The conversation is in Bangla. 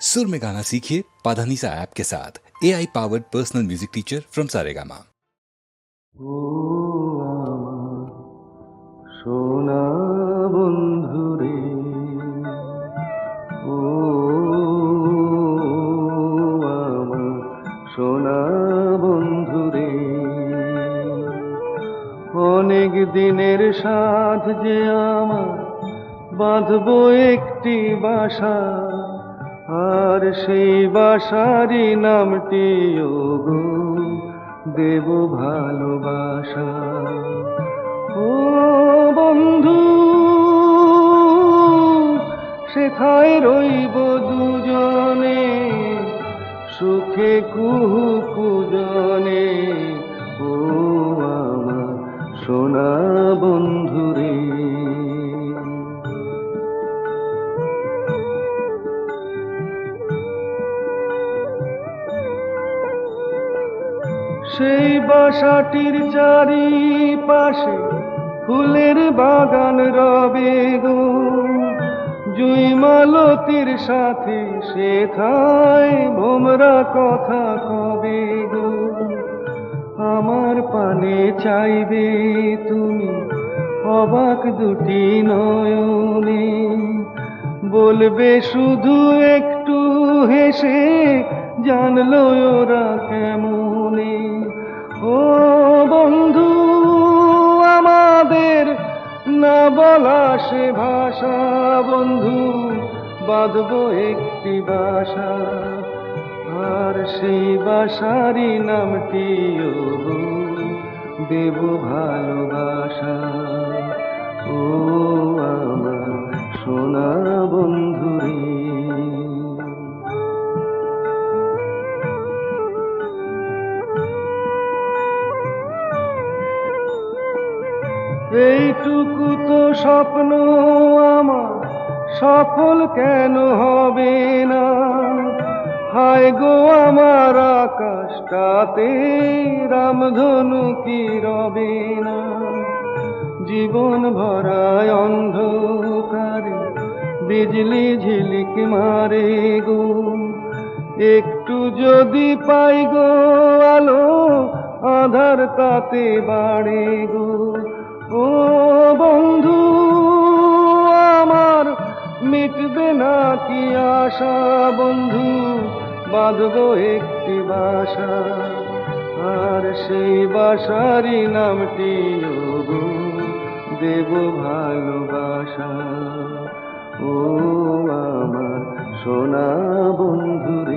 सुर में गाना सीखिए पाधानीसा ऐप के साथ A I powered personal music teacher from Saregama ও আমার সোনা বন্ধুরে ও আমার সোনা বন্ধুরে অনেক দিনের সাথ যে আমার বাঁধবো একটি বাসা আর সেই বাসারই নামটি গো, দেব ভালোবাসা। ও বন্ধু, সেথায় রইব দুজনে, সুখে কুহু কুজনে। ও আমার সোনা সেই বাসাটির চারিপাশে ফুলের বাগান রবে গো। জুই মালতির সাথে থায় ভোমরা কথা কবে গো। আমার পানে চাইবে তুমি অবাক দুটি নয়নে। বলবে শুধু একটু হেসে, জানলো ওরা কেমনে। ও বন্ধু, আমাদের না বলা সে ভাষা, বন্ধু, বাঁধবো একটি বাসা। আর সেই বাসারই নামটি দেব ভালোবাসা। এইটুকু তো স্বপ্ন আমার, সফল কেন হবে না? হায় গো আমার আকাশটাতে রামধনু কি রবে না? জীবন ভরায় অন্ধকারে বিজলি ঝিলিক মারে গো। একটু যদি পাই গো আলো, আধার তাতে বাড়ে গো। ও বন্ধু, আমার মিটবে না কি আশা বন্ধু? বাঁধবো একটি বাসা, আর সেই বাসারই নামটি গো দেব ভালোবাসা। ও আমার সোনা বন্ধুরে